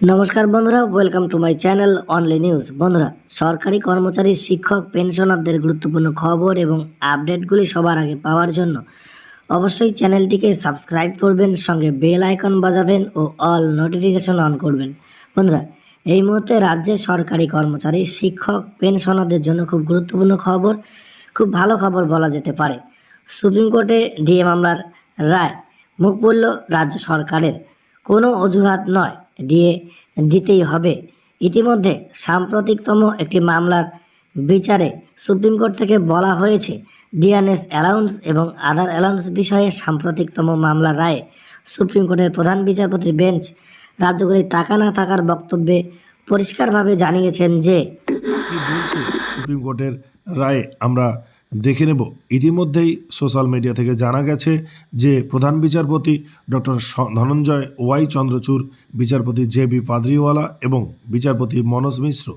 নমস্কার বন্ধুরা welcome to my channel only news বন্ধুরা, সরকারি কর্মচারী, শিক্ষক, পেনশনারদের গুরুত্বপূর্ণ খবর এবং আপডেটগুলি সবার আগে পাওয়ার জন্য অবশ্যই চ্যানেলটিকে সাবস্ক্রাইব করবেন, সঙ্গে বেল আইকন বাজাবেন ও অল নোটিফিকেশন অন করবেন। বন্ধুরা, এই মুহূর্তে রাজ্যে সরকারি কর্মচারী, শিক্ষক, পেনশনারদের জন্য খুব গুরুত্বপূর্ণ খবর, খুব ভালো খবর বলা যেতে পারে। সুপ্রিম কোর্টে ডিএ মামলার রায়, মুখ পড়ল রাজ্য সরকারের। কোনো অজুহাত নয়। দিয়ে দিতেই হবে। ইতিমধ্যে সাম্প্রতিকতম একটি মামলার বিচারে সুপ্রিম কোর্ট থেকে বলা হয়েছে, ডিএনএস অ্যালাউন্স এবং আদার অ্যালাউন্স বিষয়ে সাম্প্রতিকতম মামলার রায়ে সুপ্রিম কোর্টের প্রধান বিচারপতির বেঞ্চ রাজ্যগুলির টাকা না থাকার বক্তব্যে পরিষ্কারভাবে জানিয়েছেন যে সুপ্রিম কোর্টের রায়? আমরা দেখে নেব। ইতিমধ্যেই সোশ্যাল মিডিয়া থেকে জানা গেছে যে প্রধান বিচারপতি ডক্টর ধনঞ্জয় ওয়াই চন্দ্রচূড়, বিচারপতি জে বি পাদরিওয়ালা এবং বিচারপতি মনোজ মিশ্র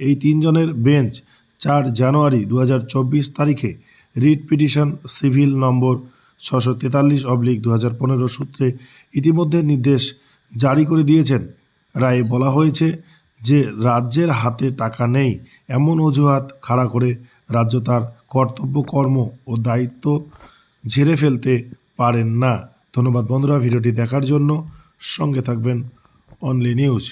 এই তিনজনের বেঞ্চ চার জানুয়ারি দু হাজার চব্বিশ তারিখে রিট পিটিশন সিভিল নম্বর ছশো তেতাল্লিশ অবলিক দু হাজার পনেরো সূত্রে ইতিমধ্যে নির্দেশ জারি করে দিয়েছেন। রায়ে বলা হয়েছে যে রাজ্যের হাতে টাকা নেই, এমন অজুহাত খাড়া করে রাজ্য তার কর্তব্য, কর্ম ও দায়িত্ব ঝেড়ে ফেলতে পারেন না। ধন্যবাদ বন্ধুরা, ভিডিওটি দেখার জন্য সঙ্গে থাকবেন অনলি নিউজ